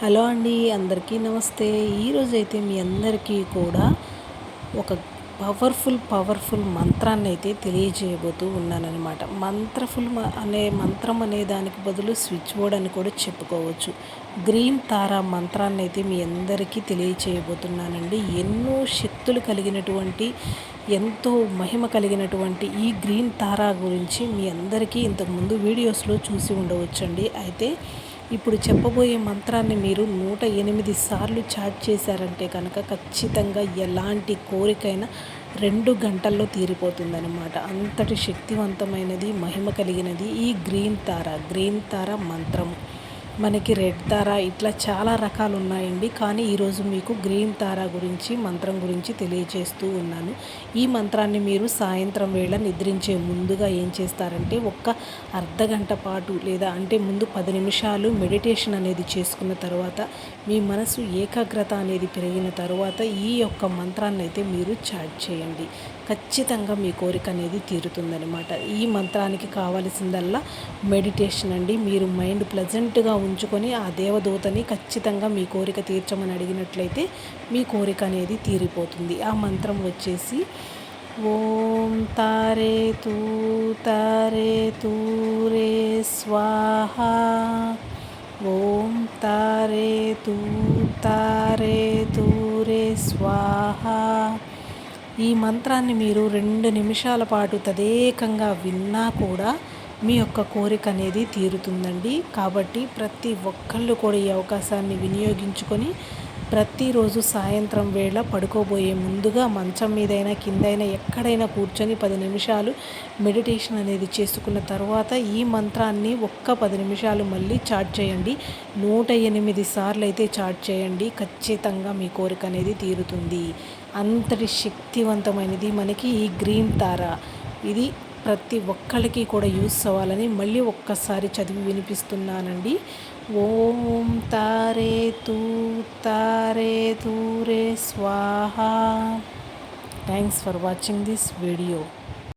Hello అండి అందరికీ నమస్తే. ఈరోజైతే మీ అందరికీ కూడా ఒక పవర్ఫుల్ పవర్ఫుల్ మంత్రాన్ని అయితే తెలియజేయబోతూ ఉన్నానన్నమాట. మంత్రఫుల్ అనే మంత్రం అనే దానికి బదులు స్విచ్ బోర్డ్ అని కూడా చెప్పుకోవచ్చు. గ్రీన్ తారా మంత్రాన్ని అయితే మీ అందరికీ తెలియచేయబోతున్నానండి ఎన్నో శక్తులు కలిగినటువంటి ఎంతో మహిమ కలిగినటువంటి ఈ గ్రీన్ తారా గురించి మీ అందరికీ ఇంతకుముందు వీడియోస్లో చూసి ఉండవచ్చండి. అయితే ఇప్పుడు చెప్పబోయే మంత్రాన్ని మీరు నూట ఎనిమిది సార్లు చాట్ చేశారంటే కనుక ఖచ్చితంగా ఎలాంటి కోరికైనా రెండు గంటల్లో తీరిపోతుందనమాట అంతటి శక్తివంతమైనది మహిమ కలిగినది ఈ గ్రీన్ తార గ్రీన్ తార మంత్రము. మనకి రెడ్ తార ఇట్లా చాలా రకాలు ఉన్నాయండి కానీ ఈరోజు మీకు గ్రీన్ తార గురించి మంత్రం గురించి తెలియజేస్తూ ఉన్నాను. ఈ మంత్రాన్ని మీరు సాయంత్రం వేళ నిద్రించే ముందుగా ఏం చేస్తారంటే ఒక్క అర్ధ గంట పాటు లేదా అంటే ముందు పది నిమిషాలు మెడిటేషన్ అనేది చేసుకున్న తర్వాత మీ మనసు ఏకాగ్రత అనేది పెరిగిన తర్వాత ఈ యొక్క మంత్రాన్ని అయితే మీరు చాట్ చేయండి. ఖచ్చితంగా మీ కోరిక అనేది తీరుతుందనమాట ఈ మంత్రానికి కావలసిందల్లా మెడిటేషన్ అండి. మీరు మైండ్ ప్లజెంట్గా ఉంచుకొని ఆ దేవదూతని ఖచ్చితంగా మీ కోరిక తీర్చమని అడిగినట్లయితే మీ కోరిక అనేది తీరిపోతుంది. ఆ మంత్రం వచ్చేసి ఓం తారే తూ తారే తూరే స్వాహ ఓం తారే తూ తారే తూరే స్వాహ. ఈ మంత్రాన్ని మీరు రెండు నిమిషాల పాటు తదేకంగా విన్నా కూడా మీ యొక్క కోరిక అనేది తీరుతుందండి. కాబట్టి ప్రతి ఒక్కళ్ళు కూడా ఈ అవకాశాన్ని వినియోగించుకొని ప్రతిరోజు సాయంత్రం వేళ పడుకోబోయే ముందుగా మంచం మీదైనా కిందైనా ఎక్కడైనా కూర్చొని పది నిమిషాలు మెడిటేషన్ అనేది చేసుకున్న తర్వాత ఈ మంత్రాన్ని ఒక్క పది నిమిషాలు మళ్ళీ చాట్ చేయండి. నూట ఎనిమిది సార్లు అయితే చాట్ చేయండి. ఖచ్చితంగా మీ కోరిక అనేది తీరుతుంది. అంతటి శక్తివంతమైనది మనకి ఈ గ్రీన్ తార. ఇది ప్రతి ఒక్కరికి కూడా యూస్ అవ్వాలని మళ్ళీ ఒక్కసారి చదివి వినిపిస్తున్నానండి. ఓం తారే తూ తారే తూరే స్వాహ. Thanks for watching this video